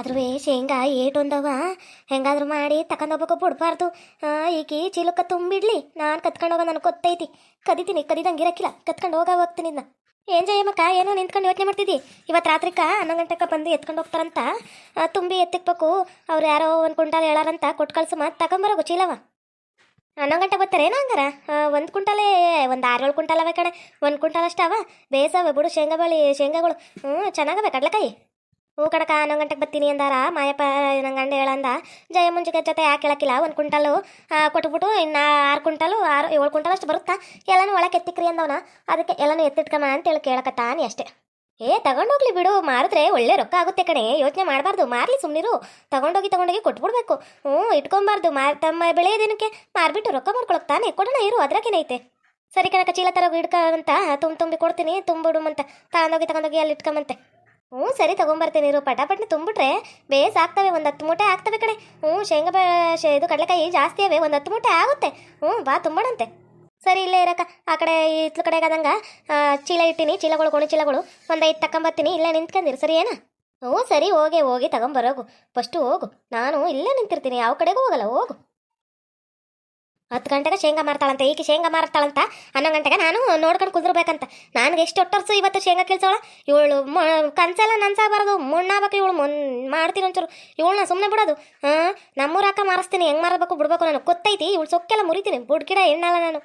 ಆದ್ರೂ ಶೇಂಗಾ ಏಟೊಂದವ. ಹೆಂಗಾದ್ರೂ ಮಾಡಿ ತಕೊಂಡೋಗ್ಬೇಕು ಬಿಡ್ಬಾರ್ದು ಈಕಿ ಚೀಲಕ್ಕ ತುಂಬಿಡ್ಲಿ. ನಾನು ಕತ್ಕೊಂಡು ಹೋಗೋ ನನಗೆ ಗೊತ್ತೈತಿ. ಕದಿತೀನಿ, ಕದಿದಂಗೆ ಇರಕ್ಕಿಲ್ಲ ಕತ್ಕೊಂಡು ಹೋಗ ಹೋಗ್ತೀನಿ ಇದನ್ನ ಏನ್ ಜಯಮ್ಮಕ್ಕ, ಏನೋ ನಿಂತ್ಕೊಂಡು ಯೋಚನೆ ಮಾಡ್ತಿದ್ದಿ? ಇವತ್ತು ರಾತ್ರಿಕ ಹನ್ನೊಂದು ಗಂಟೆಗೆ ಬಂದು ಎತ್ಕೊಂಡು ಹೋಗ್ತಾರಂತ. ತುಂಬಿ ಎತ್ತಿಕ್ಬೇಕು. ಅವ್ರು ಯಾರೋ ಒಂದು ಕುಂಟಾಲ್ ಹೇಳಾರಂತ ಕೊಟ್ಟು ಕಳ್ಸು ಮತ್ತೆ ತಗೊಂಬರೋಗು ಚೀಲವ. ಹನ್ನೊಂದು ಗಂಟೆ ಬರ್ತಾರೆ ಏನೋ ಹಂಗಾರ? ಒಂದು ಕುಂಟಾಲೇ, ಒಂದು ಆರು ಏಳು ಕುಂಟಾಲ್ ಅವೆ ಕಣೆ. ಒಂದು ಕುಂಟಾಲ್ ಅಷ್ಟವ ಬೇಸವೆ ಬಿಡು ಶೇಂಗಾ ಬಳಿ ಶೇಂಗಾಗಳು. ಹ್ಞೂ ಚೆನ್ನಾಗವೆ ಕಡ್ಲೆಕಾಯಿ? ಹ್ಞೂ ಕಡಕ ಹನ್ನೊಂದು ಗಂಟೆಗೆ ಬರ್ತೀನಿ ಅಂದಾರ. ಮಾಯಪ್ಪ, ನಂಗೆ ಗಂಡ ಹೇಳಂದ, ಜಯ ಮುಂಜಿಗೆ ಜೊತೆ ಯಾಕೆ ಹೇಳಕ್ಕಿಲ್ಲ, ಒಂದು ಕುಂಟಲು ಕೊಟ್ಬಿಟ್ಟು ಇನ್ನು ಆರು ಕ್ವಿಂಟಲು ಆರು, ಏಳು ಕುಂಟಲು ಅಷ್ಟು ಬರುತ್ತಾ? ಎಲ್ಲನೂ ಒಳಗೆ ಎತ್ತಿಕ್ರಿ ಅಂದವನ. ಅದಕ್ಕೆ ಎಲ್ಲನೂ ಎತ್ತಿಟ್ಕಮ್ಮ ಅಂತೇಳಿ ಕೇಳಕತ್ತಾನಿ ಅಷ್ಟೇ. ಏ, ತಗೊಂಡೋಗ್ಲಿ ಬಿಡು, ಮಾರಿದ್ರೆ ಒಳ್ಳೆ ರೊಕ್ಕ ಆಗುತ್ತೆ ಕಣೆ, ಯೋಚನೆ ಮಾಡಬಾರ್ದು, ಮಾರ್ಲಿ ಸುಮ್ಮನಿರು ತಗೊಂಡೋಗಿ ತಗೊಂಡೋಗಿ ಕೊಟ್ಬಿಡ್ಬೇಕು. ಹ್ಞೂ ಇಟ್ಕೊಂಬಾರ್ದು ಮಾರ್, ತಮ್ಮ ಬೆಳೆಯ ದಿನಕ್ಕೆ ಮಾರ್ಬಿಟ್ಟು ರೊಕ್ಕ ಮಾಡ್ಕೊಳಕ್ ತಾನೆ ಕೊಡೋಣ ಇರು, ಅದ್ರಾಗೇನೈತೆ. ಸರಿ ಕಣಕ ಚೀಲ ತರೋಗಿ ಇಡ್ಕಂತ ತುಂಬ ತುಂಬಿ ಕೊಡ್ತೀನಿ, ತುಂಬಿಡುಮಂತ, ತಗೊಂಡೋಗಿ ತಗೊಂಡೋಗಿ, ಅಲ್ಲಿ ಇಟ್ಕೊಂಬಂತೆ. ಹ್ಞೂ, ಸರಿ ತಗೊಂಬರ್ತೀನಿ ಇರು. ಪಟಾಪಟ್ನೆ ತುಂಬಿಟ್ರೆ ಬೇಸ್ ಆಗ್ತವೆ, ಒಂದು ಹತ್ತು ಮೂಟೆ ಆಗ್ತವೆ ಕಡೆ ಹ್ಞೂ, ಶೇಂಗಾ ಇದು ಕಡಲೆಕಾಯಿ ಜಾಸ್ತಿ ಅವೆ, ಒಂದು ಹತ್ತು ಮೂಟೆ ಆಗುತ್ತೆ. ಹ್ಞೂ, ಬಾ ತುಂಬೋಣಂತೆ ಸರಿ, ಇಲ್ಲೇ ಇರಕ್ಕ. ಆ ಕಡೆ ಇತ್ಲ ಕಡೆಗೆ ಆದಂಗ ಚೀಲ ಇಟ್ಟಿನಿ, ಚೀಲಗಳು, ಕೊಣಿ ಚೀಲಗಳು. ಒಂದು ಐದು ತಗೊಂಬರ್ತೀನಿ ಇಲ್ಲೇ ನಿಂತ್ಕೊಂಡಿರು ಸರಿ ಏನ ಹ್ಞೂ, ಸರಿ, ಹೋಗಿ ಹೋಗಿ ತಗೊಂಬರೋಗು. ಫಸ್ಟು ಹೋಗು. ನಾನು ಇಲ್ಲೇ ನಿಂತಿರ್ತೀನಿ, ಯಾವ ಕಡೆಗೂ ಹೋಗಲ್ಲ, ಹೋಗು. ಹತ್ತು ಗಂಟೆಗೆ ಶೇಂಗಾ ಮಾರ್ತಾಳಂತೆ. ಈಕೆ ಶೇಂಗಾ ಮಾರ್ತಾಳಂತ ಹನ್ನೊಂದು ಗಂಟೆಗೆ ನಾನು ನೋಡ್ಕೊಂಡು ಕುದುರ್ಬೇಕಂತ. ನನಗೆ ಎಷ್ಟು ಒಟ್ಟರ್ಸು ಇವತ್ತು ಶೇಂಗಾ ಕೇಳಿಸೋಳ? ಇವಳು ಕನ್ಸೆಲ್ಲ ನನ್ಸಾಗಬಾರ್ದು. ಮುಣ್ಣಾಗಬೇಕು ಇವಳು, ಮುನ್, ಮಾಡ್ತೀನಿ ಒಂಚೂರು. ಇವಳನ್ನ ಸುಮ್ಮನೆ ಬಿಡೋದು. ಹಾಂ, ನಮ್ಮೂರ ಅಕ್ಕ ಮಾರಿಸ್ತೀನಿ. ಹೆಂಗೆ ಮಾರಬೇಕು ಬಿಡ್ಬೇಕು ನಾನು. ಗೊತ್ತೈತಿ, ಇವಳು ಸೊಕ್ಕೆಲ್ಲ ಮುರಿತೀನಿ. ಬುಡ್ಗಿಡ ಎಣ್ಣಲ್ಲ ನಾನು.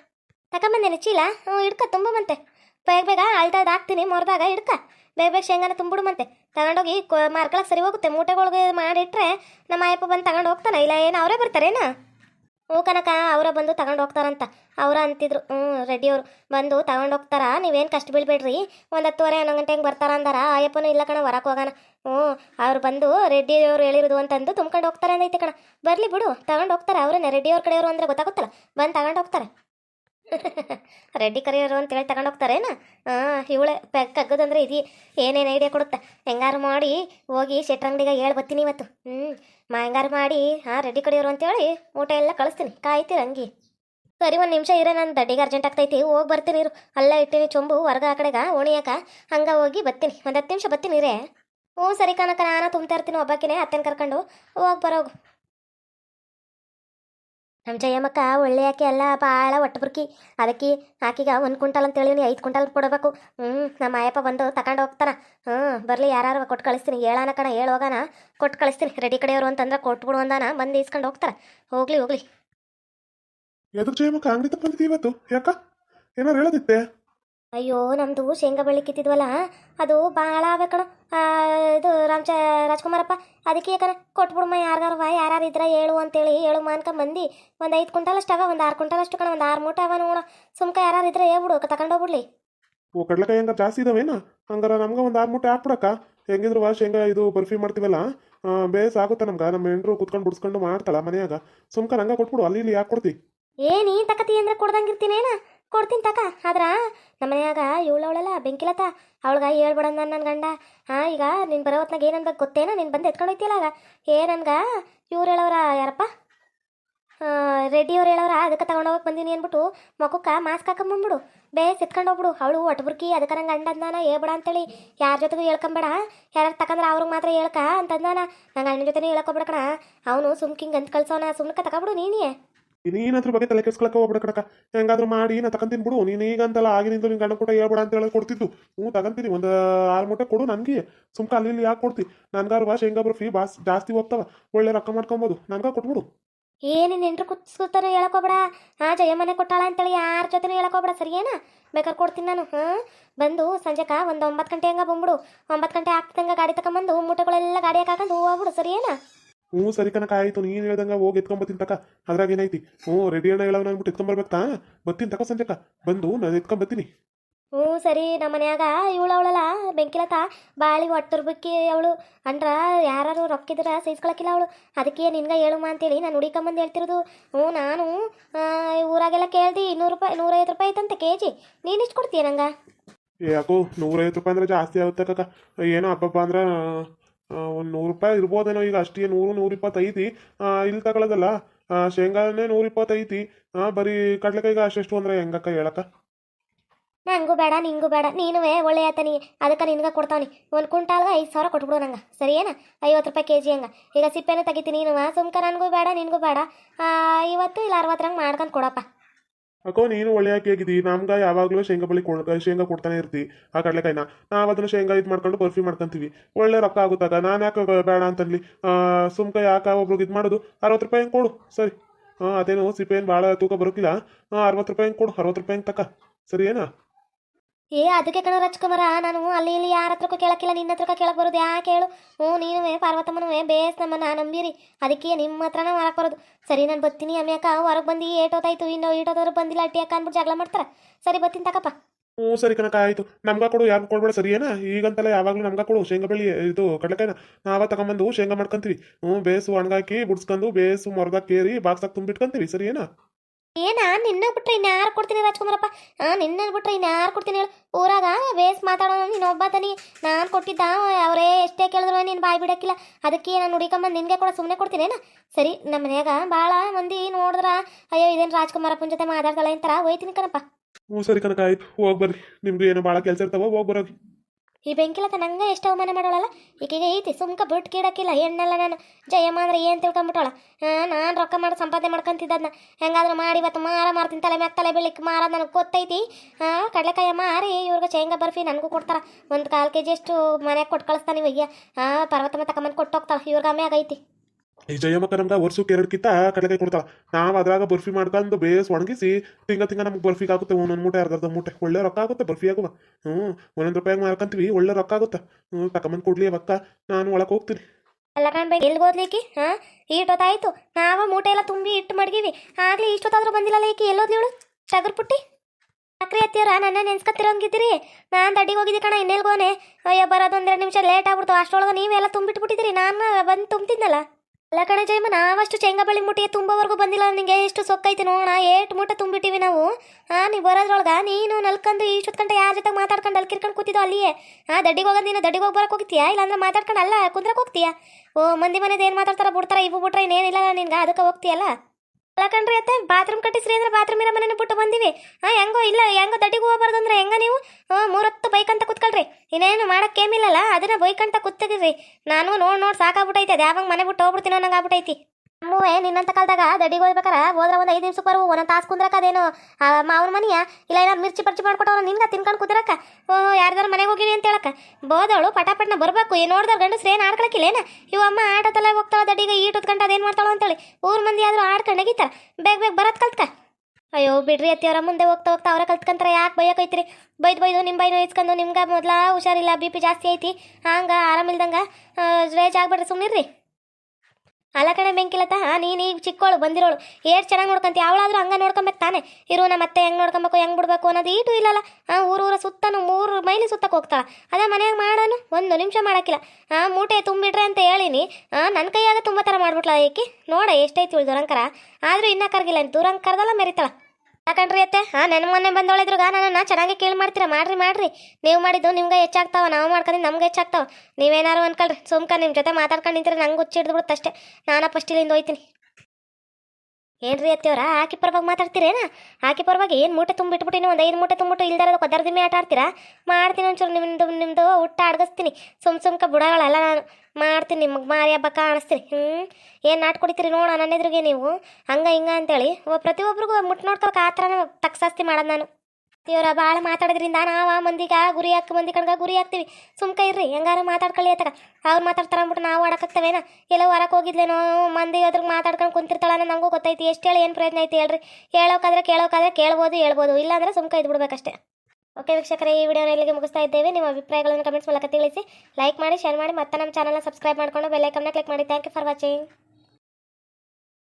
ತಗೊಂಬಂದೇನೆ ಚೀಲ. ಹಿಡ್ಕ ತುಂಬಮಂತೆ ಬೇಗ ಬೇಗ ಅಳ್ದಾದ ಹಾಕ್ತೀನಿ, ಮೊರದಾಗ ಹಿಡ್ಕ. ಬೇಗ ಬೇಗ ಶೇಂಗಾನ ತುಂಬಿಡುಮಂತೆ ತಗೊಂಡೋಗಿ ಮಾರ್ಕೊಳಕ್ಕೆ ಸರಿ ಹೋಗುತ್ತೆ. ಮೂಟೆಗಳಿಗೆ ಮಾಡಿಟ್ರೆ ನಮ್ಮ ಅಯ್ಯಪ್ಪ ಬಂದು ತಗೊಂಡು ಹೋಗ್ತಾನೆ ಇಲ್ಲ, ಏನು, ಅವರೇ ಬರ್ತಾರೇನಾ? ಹ್ಞೂ ಕನಕ, ಅವರ ಬಂದು ತಗೊಂಡು ಹೋಗ್ತಾರಂತ. ಅವರ ಅಂತಿದ್ರು, ಹ್ಞೂ ರೆಡ್ಡಿಯವರು ಬಂದು ತಗೊಂಡು ಹೋಗ್ತಾರ? ನೀವೇನು ಕಷ್ಟ ಬೀಳ್ಬೇಡ್ರಿ. ಒಂದು ಹತ್ತುವರೆ, ಹನ್ನೊಂದು ಗಂಟೆ ಹಂಗೆ ಬರ್ತಾರ ಅಂದಾರ. ಅಯ್ಯಪ್ಪನೂ ಇಲ್ಲ ಕಣ ಹೊರಕ್ಕೆ ಹೋಗೋಣ ಹ್ಞೂ, ಅವ್ರು ಬಂದು ರೆಡ್ಡಿಯವರು ಹೇಳಿರೋದು ಅಂತಂದು ತುಂಬ್ಕೊಂಡು ಹೋಗ್ತಾರೆ ಅಂದೈತೆ ಕಣ. ಬರಲಿ ಬಿಡು, ತಗೊಂಡು ಹೋಗ್ತಾರೆ. ಅವರೇ ರೆಡ್ಡಿಯವ್ರ ಕಡೆಯವರು ಅಂದರೆ ಗೊತ್ತಾಗುತ್ತಲ್ಲ? ಬಂದು ತಗೊಂಡು ಹೋಗ್ತಾರೆ. ರೆಡ್ಡಿ ಕರಿಯೋರು ಅಂತೇಳಿ ತಗೊಂಡು ಹೋಗ್ತಾರೇನ? ಹಾಂ ಇವಳೆ ಕಗ್ಗದಂದ್ರೆ ಇದು, ಏನೇನು ಐಡಿಯಾ ಕೊಡುತ್ತೆ? ಹೆಂಗಾರು ಮಾಡಿ ಹೋಗಿ ಶೆಟ್ರಂಗಡಿಗೆ ಹೇಳಿ ಬರ್ತೀನಿ ಇವತ್ತು. ಹ್ಞೂ ಮಾ, ಹೆಂಗಾರು ಮಾಡಿ ಹಾಂ ರೆಡ್ಡಿ ಕಡಿಯೋರು ಅಂತೇಳಿ ಊಟ ಎಲ್ಲ ಕಳಿಸ್ತೀನಿ. ಕಾಯ್ತೀರ ಹಂಗೆ? ಸರಿ, ಒಂದು ನಿಮಿಷ ಇರೋ, ನಾನು ದಡ್ಡಿಗೆ ಅರ್ಜೆಂಟ್ ಆಗ್ತೈತಿ. ಹೋಗಿ ಬರ್ತೀನಿ ಇರು. ಅಲ್ಲ ಇಟ್ಟಿನಿ ಚೊಂಬು, ಹೊರಗ ಆ ಕಡೆಗ ಓಣಿಯಾಕ ಹಂಗೆ ಹೋಗಿ ಬರ್ತೀನಿ. ಒಂದು ಹತ್ತು ನಿಮಿಷ ಬರ್ತೀನಿ ಇರೇ. ಹ್ಞೂ ಸರಿ ಕನಕ, ನಾನು ತುಂಬ್ತಾ ಇರ್ತೀನಿ ಒಬ್ಬಾಕಿನೇ, ಅತ್ತೆನ ಕರ್ಕೊಂಡು. ಹೋಗಿ ಬರೋಗು. ನಮ್ಮ ಜಯಮ್ಮಕ್ಕ ಒಳ್ಳೆ ಆಕೆ ಅಲ್ಲ ಭಾಳ ಒಟ್ಟು ಬುರ್ಕಿ. ಅದಕ್ಕೆ ಆಕೆಗೆ ಒಂದು ಕ್ವಿಂಟಲ್ ಅಂತ ಹೇಳಿನಿ ಐದು ಕ್ವಿಂಟಲ್ ಕೊಡಬೇಕು. ಹ್ಞೂ ನಮ್ಮ ಆಯಪ್ಪ ಬಂದು ತಗೊಂಡು ಹೋಗ್ತಾನ. ಹ್ಞೂ ಬರಲಿ ಯಾರು ಕೊಟ್ಟು ಕಳಿಸ್ತೀನಿ. ಹೇಳಾನ ಕಣ, ಹೇಳಿ ಹೋಗೋಣ ಕೊಟ್ಟು ಕಳಿಸ್ತೀನಿ. ರೆಡಿ ಕಡೆಯವರು ಅಂತಂದ್ರೆ ಕೊಟ್ಬಿಡು ಅಂದಾನ. ಬಂದು ಇಸ್ಕೊಂಡು ಹೋಗ್ತಾರೆ. ಹೋಗ್ಲಿ ಹೋಗ್ಲಿ. ಎದುರು ಜಯಮಕ್ಕ ಅಂಗಡಿ ತಪ್ಪ ಇವತ್ತು? ಯಾಕ? ಏನಾರು ಹೇಳೋದಿತ್ತೆ? ಅಯ್ಯೋ ನಮ್ಮದು ಶೇಂಗಾ ಬಳ್ಳಿ ಕಿತ್ತಿದ್ವಲ್ಲ ಅದು ಭಾಳ ಆವೆ ಕಣ. ಇದು ರಾಮಚ ರಾಜ್ಕುಮಾರಪ್ಪ ಅದಕ್ಕೆ ಯಾಕನ ಕೊಟ್ಬಿಡಮ್ಮ ಯಾರ್ಗಾರವ ಯಾರು ಇದ್ರ ಹೇಳು ಅಂತೇಳಿ ಹೇಳು ಮಾನ್ಕ ಮಂದಿ. ಒಂದು ಐದು ಕ್ವಿಂಟಲ್ ಅಷ್ಟು ಅವ ಒಂದು ಆರು ಕ್ವಿಂಟಲ್ ಅಷ್ಟು ಕಣ ಒಂದು ಆರು ಮೂಟ ಅವ ನೋಡ. ಸುಮ್ಕ ಯಾರು ಇದ್ರೆ ಹೇಳ್ಬಿಡು ತಗೊಂಡೋಗ್ಬಿಡ್ಲಿ ಓ ಕಡ್ಲಕಾಯಿ ಹಂಗಾರೆ ಜಾಸ್ತಿ ಇದಾವೇನ? ಹಂಗಾರ ನಮ್ಗೆ ಒಂದು ಆರು ಮೂಟೆ ಹಾಕ್ಬಿಡಕ್ಕ. ಹೆಂಗಿದ್ರು ವಾ ಶೇಂಗಾ ಇದು ಬರ್ಫಿ ಮಾಡ್ತೀವಲ್ಲ ಬೇಸ್ ಆಗುತ್ತೆ ನಮ್ಗೆ? ನಮ್ಮ ಹೆಂಡ್ರು ಕುತ್ಕೊಂಡು ಬಿಡ್ಸ್ಕೊಂಡು ಮಾಡ್ತಾಳ ಮನೆಯಾಗ. ಸುಮ್ಕ ನಂಗೆ ಕೊಟ್ಬಿಡು ಅಲ್ಲಿ ಇಲ್ಲಿ ಹಾಕ್ಕೊಡ್ತಿ ಏ ನೀ ತಕತಿ ಅಂದ್ರೆ ಕೊಡ್ದಂಗಿರ್ತೀನೇನ ಕೊಡ್ತೀನಿ ತಕ ಆದ್ರ ನಮ್ಮ ಮನ್ಯಾಗ ಇವಳವಳಲ್ಲ ಬೆಂಕಿಲತ್ತ. ಅವಳಗ ಹೇಳ್ಬಿಡ ನನ್ನ ಗಂಡ, ಹಾಂ, ಈಗ ನಿನ್ ಬರೋ ಹೊತ್ನಾಗ ಏನು ಗೊತ್ತೇನ? ನೀನು ಬಂದು ಎತ್ಕೊಂಡು ಹೋಯ್ತಿಲ್ಲ ಆಗ. ಏ, ನನ್ಗ ಇವ್ರು ಹೇಳವ್ರ ಯಾರಪ್ಪ? ರೆಡ್ಡಿಯವ್ರು ಹೇಳವ್ರ, ಅದಕ್ಕೆ ತಗೊಂಡೋಗಕ್ಕೆ ಬಂದೀನಿ ಅಂದ್ಬಿಟ್ಟು ಮಗುಕ್ಕ ಮಾಸ್ಕ್ ಹಾಕೊಂಬಂದ್ಬಿಡು ಬೇಸ್ ಎತ್ಕೊಂಡು ಹೋಗ್ಬಿಡು. ಅವಳು ಒಟ್ಬುರ್ಕಿ ಅದಕ್ಕೆ ನಂಗೆ ಗಂಡ ಅಂದಾನ ಹೇಳ್ಬಿಡ ಅಂತೇಳಿ ಯಾರ ಜೊತೆಗೂ ಹೇಳ್ಕೊಂಬೇಡ. ಯಾರು ತಕಂದ್ರೆ ಅವ್ರಿಗೆ ಮಾತ್ರ ಹೇಳ್ಕ ಅಂತಂದಾನ. ನಂಗೆ ಅಣ್ಣನ ಜೊತೆನೇ ಹೇಳ್ಕೊಬಿಡಕಣ ಅವನು ಸುಮ್ಕಿಂಗ್ ಅಂತ ಕಳ್ಸೋನ, ಸುಮ್ಕ ತಗೊಬಿಡು ನೀನೇ ನೀನ್ ಅದ್ರ ಬಗ್ಗೆ ತಲೆ ಕೆಡ್ಸ್ಕೊಳಕ್ಕೆ ಹೋಗ್ಬಿಡ ಕಡಕ ಹೆಂಗಾದ್ರೂ ಮಾಡಿ, ನಾ ತಗೊಂತೀನಿ ಬಿಡು. ನೀನು ಈಗ ಅಂತಲ್ಲ ಆಗಿನಿಂದ ನಿನ್ ಗಂಡ ಕೂಡ ಹೇಳ್ಬೇಡ ಅಂತ ಹೇಳಿ ಕೊಡ್ತಿದ್ದು. ಹ್ಞೂ ತಗೊಂತೀನಿ ಒಂದು ಆರು ಮೂಟೆ ಕೊಡು ನನಗೆ. ಸುಮ್ಕ ಅಲ್ಲಿ ಇಲ್ಲಿ ಯಾಕೆ ಕೊಡ್ತಿ? ನನ್ಗಾರು ಭಾಷೆ ಹೆಂಗಾದ್ರು ಫ್ರೀ ಬಾಸ್ ಜಾಸ್ತಿ ಹೋಗ್ತಾವ. ಒಳ್ಳೆ ರೊಕ್ಕ ಮಾಡ್ಕೊಬೋದು. ನನ್ಗ ಕೊಟ್ಬಿಡು. ಏನಿನ್ ನೆಂಟ್ರು ಕುತ್ಸ್ಕೊತಾನೆ ಹೇಳಕೋಬೇಡ ಹಾ ಜಯಮ್ಮನೆ ಕೊಟ್ಟಾಳ ಅಂತೇಳಿ ಯಾರ ಜೊತೆನೂ ಹೇಳಕೋಬೇಡ ಸರಿಯೇನಾ? ಬೇಕಾದ್ರೆ ಕೊಡ್ತೀನಿ ನಾನು. ಹಾಂ? ಬಂದು ಸಂಜೆಕ ಒಂದು ಒಂಬತ್ತು ಗಂಟೆ ಹಂಗ ಬಂದ್ಬಿಡು. ಒಂಬತ್ತು ಗಂಟೆ ಆಗ್ತಂಗ ಗಾಡಿ ತಗೊಂಬಂದು ಮೂಟೆಗಳೆಲ್ಲ ಗಾಡಿಯಾಗ ಹಾಕೊಂಡು ಹೋಗ್ಬಿಡು. ಸರಿಯೇನಾ? ಹ್ಞೂ ಸರಿ ಕನಕ ಆಯಿತು ನೀನು ಹೇಳ್ದಂಗೆ ಹೋಗಿ ಎತ್ಕೊಂಬತ್ತೀನಿ ತಕ ಅದ್ರಾಗ ಏನೈತಿ? ಹ್ಞೂ ರೆಡಿ ಅಣ್ಣ ಹೇಳೋಣ ಅಂದ್ಬಿಟ್ಟು ಎತ್ಕೊಂಬರ್ಬೇಕು ತಾ. ಬತ್ತೀನಿ ತಕ ಸಂಜೆಕ. ಬಂದು ನಾನು ಎತ್ಕೊಂಬತ್ತೀನಿ ಹ್ಞೂ ಸರಿ ನಮ್ಮ ಮನ್ಯಾಗ ಇವಳು ಅವಳಲ್ಲ ಬೆಂಕಿಲತ. ಬಾಳಿ ಒಟ್ಟರ್ಬೇಕಿ ಅವಳು. ಅಂದ್ರ ಯಾರು ರೊಕ್ಕಿದ್ರ ಸಹಿಸ್ಕೊಳಕಿಲ್ಲ ಅವಳು. ಅದಕ್ಕೆ ನಿನ್ಗೆ ಹೇಳುಮ ಅಂತೇಳಿ ನಾನು ಹುಡಿಕೊಂಬಂದು ಹೇಳ್ತಿರೋದು. ಹ್ಞೂ ನಾನು ಊರಾಗೆಲ್ಲ ಕೇಳ್ದಿ ಇನ್ನೂರು ರೂಪಾಯಿ ನೂರೈವತ್ತು ರೂಪಾಯಿ ಐತಂತ ಕೆ ಜಿ ನೀನು ಇಷ್ಟು ಕೊಡ್ತೀಯ ನಂಗೆ? ಏ ಯಾಕೋ ನೂರೈವತ್ತು ರೂಪಾಯಿ ಅಂದ್ರೆ ಜಾಸ್ತಿ ಆಗುತ್ತೆ ಕಕ್ಕ ಏನೋ ಅಪ್ಪಪ್ಪ ಅಂದ್ರೆ ಒಂದು ನೂರು ರೂಪಾಯಿ ಇರ್ಬೋದೇನೋ ಈಗ ಅಷ್ಟೇ ನೂರು ನೂರ ಇಪ್ಪತ್ತೈತಿ ಇಲ್ಲಿ ತಗೊಳ್ಳೋದಲ್ಲ ಶೇಂಗಾನೇ ನೂರ ಇಪ್ಪತ್ತೈತಿ ಐತಿ ಬರೀ ಕಡ್ಲೆಕಾಯಿಗೆ ಅಷ್ಟೆಷ್ಟು ಅಂದ್ರೆ ಹೆಂಗಕ್ಕ ಹೇಳಕ್ಕ? ನಂಗೂ ಬೇಡ, ನಿಂಗೂ ಬೇಡ. ನೀನು ಒಳ್ಳೆ ಆತನಿ ಅದಕ್ಕೆ ನಿನ್ಗೆ ಕೊಡ್ತಾವನಿ. ಒಂದು ಕುಂಟಾಲ್ಗೆ ಐದು ಸಾವಿರ ಕೊಟ್ಬಿಡು ನಂಗೆ. ಸರಿಯೇನ? ಐವತ್ತು ರೂಪಾಯಿ ಕೆ ಜಿ ಹಂಗೆ. ಈಗ ಸಿಪ್ಪೆನೇ ತೆಗಿತೀನಿ ನೀನು. ಸುಮ್ಕ ನನಗೂ ಬೇಡ, ನಿನಗೂ ಬೇಡ. ಇವತ್ತು ಇಲ್ಲ ಅರವತ್ತರಂಗೆ ಮಾಡ್ಕೊಂಡು ಕೊಡಪ್ಪ. ಅಕ್ಕೋ ನೀನು ಒಳ್ಳೆ ಆಗಿದ್ದಿ. ನಮ್ಗೆ ಯಾವಾಗಲೂ ಶೇಂಗಾ ಬಳಿ ಶೇಂಗಾ ಕೊಡ್ತಾನೆ ಇರ್ತಿ ಆ ಕಡಲೆಕಾಯಿನ. ನಾವು ಅದನ್ನ ಶೇಂಗಾ ಇದು ಮಾಡ್ಕೊಂಡು ಪರ್ಫ್ಯೂಮ್ ಮಾಡ್ಕೊಂತೀವಿ. ಒಳ್ಳೆ ರೊಕ್ಕ ಆಗುತ್ತಾಗ. ನಾನು ಯಾಕೆ ಬೇಡ ಅಂತನ್ಲಿ ಸುಮ್ಕ ಯಾಕೆ ಒಬ್ರಿಗೆ ಇದು ಮಾಡೋದು. ಅರವತ್ತು ರೂಪಾಯಿ ಕೊಡು? ಸರಿ. ಹಾಂ ಅದೇನು ಸಿಪ್ಪೆ ಏನು ಭಾಳ ತೂಕ ಬರೋಕಿಲ್ಲ. ಹಾಂ ಅರವತ್ತು ರೂಪಾಯಿ ಕೊಡು? ಅರವತ್ತು ರೂಪಾಯಿ ತಕ? ಸರಿ ಏನಾ ಏ, ಅದಕ್ಕೆ ಕಣ ರಚ್ಕುಮಾರ ನಾನು ಅಲ್ಲಿ ಇಲ್ಲಿ ಯಾರ ಹತ್ರಕ್ಕೂ ಕೇಳಕ್ಕಿಲ್ಲ, ನಿನ್ನ ಹತ್ರಕ್ಕ ಕೇಳಕ್ ಬರೋದು ಯಾಕೆ ಹೇಳು ಹ್ಞೂ ನೀನು ಪಾರ್ವತಮ್ಮನೂ ಬೇಸ್ ನಾ ನಂಬಿರಿ. ಅದಕ್ಕೆ ನಿಮ್ಮ ಹತ್ರನೇ ಮಾರಕ್ ಬರೋದು. ಸರಿ, ನಾನು ಬರ್ತೀನಿ ಆಮ್ಯಾಕ ಹೊರಗೆ ಬಂದು ಏಟೋತಾಯ್ತು, ಇನ್ನು ಈಟೋದವ್ರು ಬಂದಿಲ್ಲ, ಅಟ್ಟಿ ಅಕ್ಕ ಅಂದ್ಬಿಟ್ಟು ಜಗಳ ಮಾಡ್ತಾರ. ಸರಿ, ಬರ್ತೀನಿ ತಕಪ್ಪ. ಹ್ಞೂ, ಸರಿ ಕಣಕ ಆಯಿತು. ನಮ್ಗ ಕೊಡು ಯಾರು ಕೊಡ್ಬೇಡ ಸರಿ ಏನಾ ಈಗಂತಲ್ಲ ಯಾವಾಗಲೂ ನಮ್ಗೆ ಕೊಡು, ಶೇಂಗಾ ಬೆಳಿ ಇದು ಕಡಲೆಕಾಯಿನ. ನಾವ ತಗೊಂಬಂದು ಶೇಂಗಾ ಮಾಡ್ಕೊಂತೀವಿ. ಹ್ಞೂ, ಬೇಸು ಒಣಗಾಕಿ ಬಿಡ್ಸ್ಕೊಂಡು ಬೇಸು ಮೊರ್ದಾಗ ಕೇರಿ ಬಾಕ್ಸಾಗ ತುಂಬಿಟ್ಕೊಂತೀವಿ ಸರಿ ಏನಾ, ನಿನ್ನ ಬಿಟ್ರೆ ಇನ್ಯಾರು ಕೊಡ್ತೀನಿ ರಾಜ್ಕುಮಾರಪ್ಪ ನಿನ್ನ ಬಿಟ್ರೆ ಇನ್ಯಾರು ಕೊಡ್ತೀನಿ ಹೇಳು. ಊರಾಗ ಬೇಸ್ ಮಾತಾಡೋಣ ನೀನೊಬ್ಬ ತನಿ ನಾನು ಕೊಟ್ಟಿದ್ದ ಅವರೇ ಎಷ್ಟೇ ಕೇಳಿದ್ರು ನೀನು ಬಾಯಿ ಬಿಡಕ್ಕಿಲ್ಲ. ಅದಕ್ಕೆ ನಾನು ಹುಡಿಕೊಂಬಂದು ನಿನಗೆ ಕೂಡ ಸುಮ್ಮನೆ ಕೊಡ್ತೀನೇನ ಸರಿ ನಮ್ಮ ಮನ್ಯಾಗ ಭಾಳ ಮಂದಿ ನೋಡಿದ್ರ, ಅಯ್ಯೋ, ಇದೇನು ರಾಜ್ಕುಮಾರಪ್ಪನ ಜೊತೆ ಮಾತಾಡ್ತಾಳೆ ಅಂತಾರ, ಹೋಯ್ತೀನಿ ಕಣಪ್ಪ. ಹ್ಞೂ, ಸರಿ ಕನಕ ಆಯ್ತು. ಹೋಗಿ ಬರ್ರಿ. ನಿಮ್ದು ಏನೋ ಭಾಳ ಕೆಲಸ ಇರ್ತಾವ, ಹೋಗಿ ಈ ಬೆಂಕಿಲತ್ತ ನಂಗೆ ಎಷ್ಟು ಅವಮಾನ ಮಾಡೋಳಲ್ಲ? ಈಕೆಗೆ ಐತಿ ಸುಮ್ಕ ಬಿಟ್ಟು ಕೀಡಕ್ಕಿಲ್ಲ ಹೆಣ್ಣಲ್ಲ ನಾನು. ಜಯಮ್ಮ ಅಂದ್ರೆ ಏನು ತಿಳ್ಕೊಂಬಿಟ್ಟೋಳ? ನಾನು ರೊಕ್ಕ ಮಾಡಿ, ಸಂಪಾದನೆ ಮಾಡ್ಕೊಂತಿದ್ದದ್ನ. ಹೆಂಗಾದ್ರೂ ಮಾಡಿ, ಇವತ್ತು ಮಾರ ಮಾರ್ತೀನಿ, ತಲೆ ಮ್ಯಾಗ ತಲೆ ಬೆಳಿಗ್ಗೆ ಮಾರ ನನಗೆ ಗೊತ್ತೈತಿ. ಹಾಂ ಕಡಲೆಕಾಯಿ ಮಾರಿ, ಇವ್ರಿಗೆ ಶೇಂಗಾ ಬರ್ಫಿ ನನಗೂ ಕೊಡ್ತಾರ. ಒಂದು ಕಾಲು ಕೆ ಜಿ ಅಷ್ಟು ಮನೆಗೆ ಕೊಟ್ಟು ಕಳಿಸ್ತಾನೆ ಇವಾಗ ಹಾಂ ಪರ್ವತಮ್ಮ ತಗೊಂಬಂದು ಕೊಟ್ಟು ಹೋಗ್ತಾಳೆ. ಇವ್ರಿಗೆ ಆಮೇಲೆ ಐತಿ. ಈ ಜಯಮ್ಮಕ್ಕ ನಮ್ಗೆ ವರ್ಷಕ್ಕೆ ಎರಡು ಕಿತ್ತ ಕಡಲೆಕಾಯಿ ಕೊಡ್ತಾಳ. ನಾವು ಅದ್ರಾಗ ಬರ್ಫಿ ಮಾಡ್ಕೊಂಡು ಬೇಸ್ ಒಣಗಿಸಿ ತಿಂಗ ತಿಂಗ ನಮ್ಗೆ ಬರ್ಫಿಗೆ ಆಗುತ್ತೆ. ಒಂದೊಂದು ಮೂಟೆ ಅರ್ಧ ಮೂಟೆ. ಒಳ್ಳೆ ರೊಕ್ಕ ಆಗುತ್ತೆ ಬರ್ಫಿ ಆಗುವ. ಹ್ಞೂ, ಒಂದೊಂದು ರೂಪಾಯಿಗೆ ಮಾರ್ಕೊಂತೀವಿ, ಒಳ್ಳೆ ರೊಕ್ಕ ಆಗುತ್ತೆ. ಹ್ಞೂ ತಕೊಂಬಂದು ಕೊಡ್ಲಿ ಅವಕ್ಕ. ನಾನು ಒಳಗೆ ಹೋಗ್ತೀನಿ. ಅಲ್ಲ ಕಾಣ್ಬೇಕು ಎಲ್ಲಿ ಓದ್ಲಿಕ್ಕೆ? ಹಾಂ ಇಷ್ಟೊತ್ತಾಯ್ತು ನಾವು ಮೂಟೆ ಎಲ್ಲ ತುಂಬಿ ಇಟ್ಟು ಮಡಗಿವಿ. ಆಗ್ಲಿ ಇಷ್ಟೊತ್ತಾದ್ರೂ ಬಂದಿಲ್ಲ ಈಕಿ? ಎಲ್ಲೋದ್ಲಿ ಇವಳು? ಟಗರ್ ಪುಟ್ಟಿ ಸಕ್ರಿ ಹತ್ತಿರ ನನ್ನ ನೆನ್ಸ್ಕತ್ತಿರೋಂಗಿದ್ದೀರಿ. ನಾನು ದಡ್ಡಿಗೆ ಹೋಗಿದ್ದೆ ಕಣ ಇನ್ನೆಲ್ಗೋನೆ ಅಯ್ಯೋ, ಬರೋದು ಒಂದೆರಡು ನಿಮಿಷ ಲೇಟ್ ಆಗ್ಬಿಡ್ತು. ಅಷ್ಟೊಳಗೆ ನೀವೆಲ್ಲ ತುಂಬಿಟ್ಬಿಟ್ಟಿದ್ದೀರಿ. ನಾನು ಬಂದು ತುಂಬ್ತಿದ್ನಲ್ಲ. ಅಲ್ಲ ಜೈಮ ನಾವಷ್ಟು ಶೇಂಗಾ ಬಳ್ಳಿ ಮುಟ್ಟಿಗೆ ತುಂಬವರೆಗೂ ಬಂದಿಲ್ಲ. ನಿಂಗೆ ಎಷ್ಟು ಸೊಕ್ಕೈತಿ ನೋಡೋಣ. ಏಟ್ ಮುಟ್ಟ ತುಂಬಿಟ್ಟಿವಿ ನಾವು. ಹಾಂ ನೀವು ಬರೋದ್ರೊಳಗ ನೀನು ನಲ್ಕಂದು ಇಷ್ಟೊತ್ತು ಗಂಟೆ ಯಾರ ಜೊತೆ ಮಾತಾಡ್ಕೊಂಡು ಅಲ್ಲಿ ಕಿರ್ಕೊಂಡು ಕೂತಿದ್ದೋ ಅಲ್ಲಿಯೇ? ಹಾಂ ದಡ್ಡಿಗೆ ಹೋಗೋದು ನೀನು ದಡ್ಡಿಗೆ ಹೋಗಿ ಬರಕ್ಕೆ ಹೋಗ್ತೀಯಾ? ಇಲ್ಲಾಂದ್ರೆ ಮಾತಾಡ್ಕೊಂಡು ಅಲ್ಲ ಕುಂದ್ರಕ್ಕೆ ಹೋಗ್ತೀಯಾ? ಓ, ಮಂದಿ ಮನೇದು ಏನು ಮಾತಾಡ್ತಾರ ಬಿಡ್ತಾರ ಇವು ಬಿಟ್ರೆ ಇನ್ನೇನಿಲ್ಲ ನಿನ್ಗೆ, ಅದಕ್ಕೆ ಹೋಗ್ತೀಯಲ್ಲ? ಅಲ್ಲ ಕಣ್ರಿ ಅತ್ತೆ, ಬಾತ್ರೂಮ್ ಕಟ್ಟಿಸ್ರಿ ಅಂದ್ರೆ ಬಾತ್ರೂಮ್ ಇರೋ ಬಿಟ್ಟು ಬಂದಿವಿ. ಹಾಂ ಹೆಂಗೋ ಇಲ್ಲ, ಹೆಂಗೋ ದಡ್ಡಿಗೆ ಹೋಗಬಾರ್ದು ಅಂದ್ರೆ ಹೆಂಗ ನೀವು? ಮೂರತ್ತು ಬೈಕ್ ಅಂತ ಕುತ್ಕೊಳ್ರಿ. ಇನ್ನೇನು ಮಾಡಕ್ಕೆ ಏಮಿಲ್ಲಲ್ಲ ಅದನ್ನ ಬೈಕ್ ಅಂತ ಕುತ್ತಗಿರಿ ನಾನು ನೋಡಿ ನೋಡಿ ಸಾಕಾಗ್ಬಿಟ್ಟೈತೆ ಅದು ಯಾವಾಗ ಮನೆ ಬಿಟ್ಟು ಹೋಗ್ಬಿಡ್ತೀನೋ ನಂಗೆ ಆಗ್ಬಿಟ್ಟೈತಿ ನಮ್ಮವೇ ನಿನ್ನಂತ ಕಾಲದಾಗ ದಡಿಗೆ ಹೋಗ್ಬೇಕಾರ ಹೋದ್ರ ಒಂದು ಐದು ನಿಮಿಷಕ್ಕೆ ಬರುವ ಒಂದೊಂದು ತಾಸು ಕುಂದ್ರಕ ಅದೇನು? ಮಾವನ ಮನೆಯ? ಇಲ್ಲ ಏನಾರು ಮಿರ್ಚಿ ಪರ್ಚಿ ಮಾಡ್ಕೊಟ್ಟವ್ರು ನಿನ್ಗೆ ತಿನ್ಕೊಂಡು ಓ ಯಾರ್ದಾರು ಮನೆಗೆ ಹೋಗಿವಿ ಅಂತ ಹೇಳಕ್ಕ. ಬೋದವಳು ಪಟಾಪಟ್ನ ಬರಬೇಕು, ಏನು ನೋಡಿದ್ರೆ ಗಂಡಸ್ರು ಏನು ಆಡ್ಕೊಳಕ್ಕಿಲ್ಲೇನ? ಇವ ಅಮ್ಮ ಆಟ ತಲೆ ಹೋಗ್ತಾಳ, ದಡ್ಡಿಗೆ ಈಟ್ ಹೊತ್ಕೊಂಡು ಅದೇನು ಮಾಡ್ತಾಳ ಅಂತೇಳಿ. ಊರ್ ಮಂದಿ ಆದರೂ ಆಡ್ಕೊಂಡು ನಗೀತಾರ. ಬೇಗ ಬೇಗ ಬರತ್ ಕಲ್ತ ಅಯ್ಯೋ, ಬಿಡ್ರಿ ಅತ್ತಿಯವರ, ಮುಂದೆ ಹೋಗ್ತಾ ಹೋಗ್ತಾ ಅವರ ಕಲ್ತ್ಕಂತಾರೆ ಯಾಕೆ ಬೈಯಕೈತ್ರಿ? ಬೈದು ಬೈದು ನಿಮ್ಮ ಬೈನ ಇಸ್ಕೊಂಡು ನಿಮ್ಗೆ ಮೊದ್ಲ ಹುಷಾರಿಲ್ಲ, ಬಿ ಪಿ ಜಾಸ್ತಿ ಐತಿ, ಹಂಗ ಆರಾಮಿಲ್ದಂಗ ರೇಜ್ ಆಗ್ಬೇಡ್ರಿ ಸುಮ್ಮನಿರ್ರಿ ಅಲ್ಲ ಕಣೆ ಬೆಂಕಿಲತ್ತ ನೀನು ಈಗ ಚಿಕ್ಕವಳು ಬಂದಿರೋಳು. ಏರ್ ಚೆನ್ನಾಗಿ ನೋಡ್ಕೊಂತಿ ಅವಳಾದ್ರೂ ಹಂಗೆ ನೋಡ್ಕೊಬೇಕು ತಾನೆ. ಇರೋ ಮತ್ತೆ ಹೆಂಗೆ ನೋಡ್ಕೊಬೇಕು, ಹೆಂಗೆ ಬಿಡ್ಬೇಕು ಅನ್ನೋದು ಈಟು ಇಲ್ಲಲ್ಲ. ಆ ಊರೂರ ಸುತ್ತನು ಮೂರು ಮೈಲಿ ಸುತ್ತಕ್ಕೆ ಹೋಗ್ತಾಳ. ಅದೇ ಮನೆಯಾಗ ಮಾಡೋನು? ಒಂದು ನಿಮಿಷ ಮಾಡೋಕ್ಕಿಲ್ಲ. ಆ ಮೂಟೆ ತುಂಬಿಡ್ರೆ ಅಂತ ಹೇಳಿನಿ. ಹಾಂ ನನ್ನ ಕೈಯಾಗ ತುಂಬ ಥರ ಮಾಡ್ಬಿಟ್ಲ ಏಕೆ? ನೋಡ, ಎಷ್ಟೈತಿ ಇವಳು ದುರಂಕರ. ಆದರೂ ಇನ್ನೂ ಕರ್ಗಿಲ್ಲ. ದುರಂಕರದಲ್ಲ ಮೆರಿತಾಳ. ಯಾಕಂಡ್ರಿ ಅತ್ತೆ. ಹಾ ನನ್ನ ಮೊನ್ನೆ ಬಂದವಳಿದ್ರುಗ ನನ್ನನ್ನು ಚೆನ್ನಾಗಿ ಕೇಳಿ ಮಾಡ್ತೀರಾ? ಮಾಡ್ರಿ ಮಾಡ್ರಿ. ನೀವು ಮಾಡಿದ್ದು ನಿಮ್ಗೆ ಹೆಚ್ಚಾಗ್ತಾವ, ನಾವು ಮಾಡ್ಕೊಂಡು ನಮ್ಗೆ ಹೆಚ್ಚಾಗ್ತಾವ. ನೀವೇನಾರು ಅನ್ಕೊಳ್ರಿ, ಸುಮ್ಕ ನಿಮ್ಮ ಜೊತೆ ಮಾತಾಡ್ಕೊಂಡು ನಿಂತ್ರೆ ನಂಗೆ ಹುಚ್ಚಿಡ್ದು ಫಸ್ಟ್ ಅಷ್ಟೇ. ನಾನು ಫಸ್ಟಿಲಿಂದ ಹೋಯ್ತೀನಿ. ಏನ್ರಿ ಅತ್ತಿಯವರ? ಆಕಿ ಪರವಾಗಿ ಮಾತಾಡ್ತೀರೇನ? ಆಕಿ ಪರವಾಗಿ ಏನು ಮೂಟೆ ತುಂಬಿಟ್ಬಿಟ್ಟಿನಿ ಒಂದು ಐದು ಮೂಟೆ ತುಂಬಿಟ್ಟು ಇಲ್ದಾರದ ಕೊದರ್ದಿಮೆ ಆಟ ಆಡ್ತೀರಾ? ಮಾಡ್ತೀನಿ ಒಂಚೂರು ನಿಮ್ಮದು ನಿಮ್ಮದು ಹುಟ್ಟ ಅಡ್ಗಿಸ್ತೀನಿ. ಸುಮ್ ಸುಮ್ಕ ಬುಡಗಳಲ್ಲ ನಾನು ಮಾಡ್ತೀನಿ, ನಿಮಗೆ ಮಾರಿ ಹಬ್ಬ ಕಾಣಿಸ್ತೀನಿ. ಹ್ಞೂ ಏನು ನಾಟ್ ಕುಡಿತೀರಿ ನೋಡ ನನ್ನ ಎದುರಿಗೆ ನೀವು. ಹಂಗೆ ಹಿಂಗೆ ಅಂತೇಳಿ. ಪ್ರತಿಯೊಬ್ಬರಿಗೂ ಮುಟ್ಟು ನೋಡ್ಕೊಳಕ್ಕೆ ಆ ಥರ ತಕ್ಸಾಸ್ತಿ ಮಾಡೋದು ನಾನು. ದೇವ್ರ ಭಾಳ ಮಾತಾಡೋದ್ರಿಂದ ನಾವ ಮಂದಿಗ ಗುರಿ ಹಾಕಿ ಮಂದಿ ಕಣ್ಗ ಗುರಿ ಹಾಕ್ತೀವಿ. ಸುಮ್ಕ ಇರ್ರಿ ಹೆಂಗಾರ ಮಾತಾಡ್ಕೊಳ್ಳಿ ಅತ್ತಾಗ ಅವ್ರು ಮಾತಾಡ್ತಾರ ಅಂದ್ಬಿಟ್ಟು ನಾವು ಆಡಕ್ಕಾಗ್ತವೇನ ಎಲ್ಲ ಹೊರಕ್ಕೆ ಹೋಗಿದ್ಲೇನೋ, ಮಂದಿ ಅದ್ರಿಗೆ ಮಾತಾಡ್ಕೊಂಡು ಕುಂತಿರ್ತಾಳ ನಂಗೂ ಗೊತ್ತೈತಿ. ಎಷ್ಟು ಹೇಳಿ ಏನು ಪ್ರಯತ್ನ ಐತಿ ಹೇಳ್ರಿ. ಹೇಳೋಕಾದ್ರೆ ಕೇಳೋಕಾದ್ರೆ ಕೇಳ್ಬೋದು, ಹೇಳ್ಬೋದು. ಇಲ್ಲಾಂದ್ರೆ ಸುಮ್ಕ ಇದ್ಬಿಡ್ಬೇಕಷ್ಟೇ. ಓಕೆ ವೀಕ್ಷಕರೇ, ಈ ವಿಡಿಯೋನ ಇಲ್ಲಿಗೆ ಮುಗಿಸ್ತಾ ಇದ್ದೇವೆ. ನಿಮ್ಮ ಅಭಿಪ್ರಾಯಗಳನ್ನು ಕಮೆಂಟ್ಸ್ ಮೂಲಕ ತಿಳಿಸಿ. ಲೈಕ್ ಮಾಡಿ ಶೇರ್ ಮಾಡಿ, ಮತ್ತೆ ನಮ್ಮ ಚಾನಲ್ನ ಸಬ್ಸ್ಕ್ರೈಬ್ ಮಾಡ್ಕೊಂಡು ಬೆಲ್ಲೈಕನ್ನ ಕ್ಲಿಕ್ ಮಾಡಿ. Thank you for watching